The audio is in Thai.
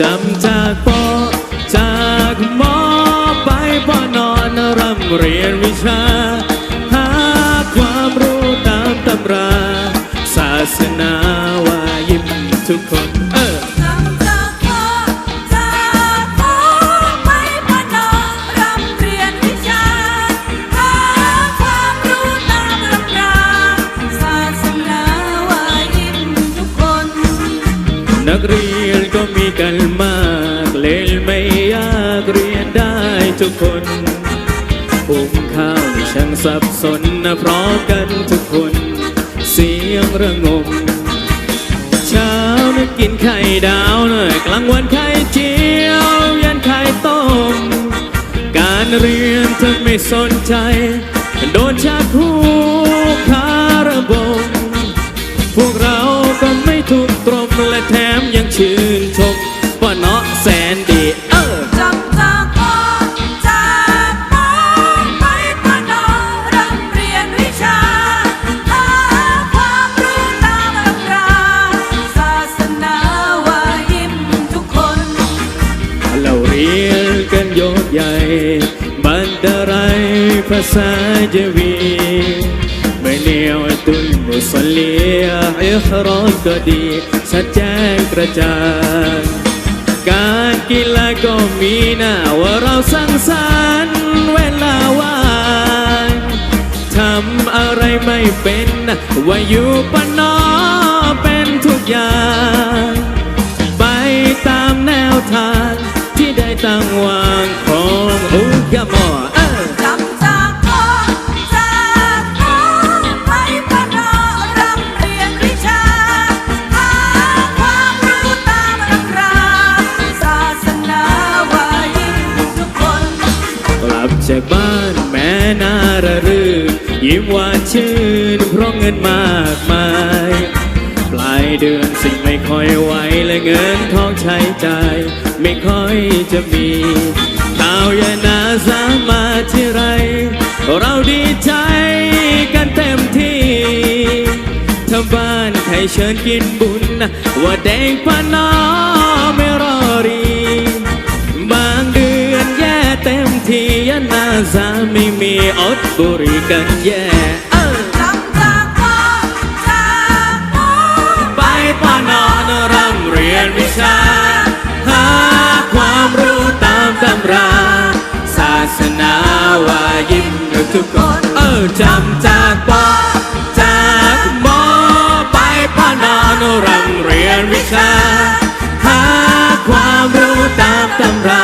จำจากปอจากหมอไปปอนอนร่ำเรียนวิชา หาความรู้ตามตำรา ศาสนาว่ายิ้มทุกคนเออจำจากพ่อจากพ่อไปพนอรำเรียนวิชาหาความรู้ตามตำราศาสนาว่ายิ้มทุกคนนักเรียน กันมากเล่นไม่ยากเรียนได้ทุกคนหุงข้าวช่างสับสนนะเพราะกันทุกคน เสียงระงมเช้านึกกินไข่ดาวหน่อยกลางวันไข่เจียวยันไข่ต้ม การเรียนเธอไม่สนใจโดนชักหูคาระบงพวกเราก็ไม่ถูกตรมและแถมยังชื่น นกันยกใหญ่ บันดาไรภาษาเจวีไม่เนียวตุนมุสลีอิครอก็ดีชัดแจ้งกระจ่างการกีฬาก็มีหน้าว่าเราสร้างสรรค์เวลาว่างทำอะไรไม่เป็นว่าอยู่ปนอ ยิ้มหวานชื่นเพราะเงินมากมาย ปลายเดือนสิ่งไม่ค่อยไหวและเงินทองใช้จ่ายไม่ค่อยจะมีข่าวยานาสามาที่ไร เราดีใจกันเต็มที่ถ้าบ้านใครเชิญกินบุญ ว่าแดงพนอไม่รอรีบางเดือนแย่เต็มที่ยานาสาไม่มีอ บุรีกันแย่ำจากพ่อจากพ่ไปป่านอนร่ำเรียนวิชา หาความรู้ตามตำรา ศาสนาว่ายิ้มกับทุกคน เออจำจากพ่อจากหมอไปพ่านอนรังเรียนวิชา หาความรู้ตามตำรา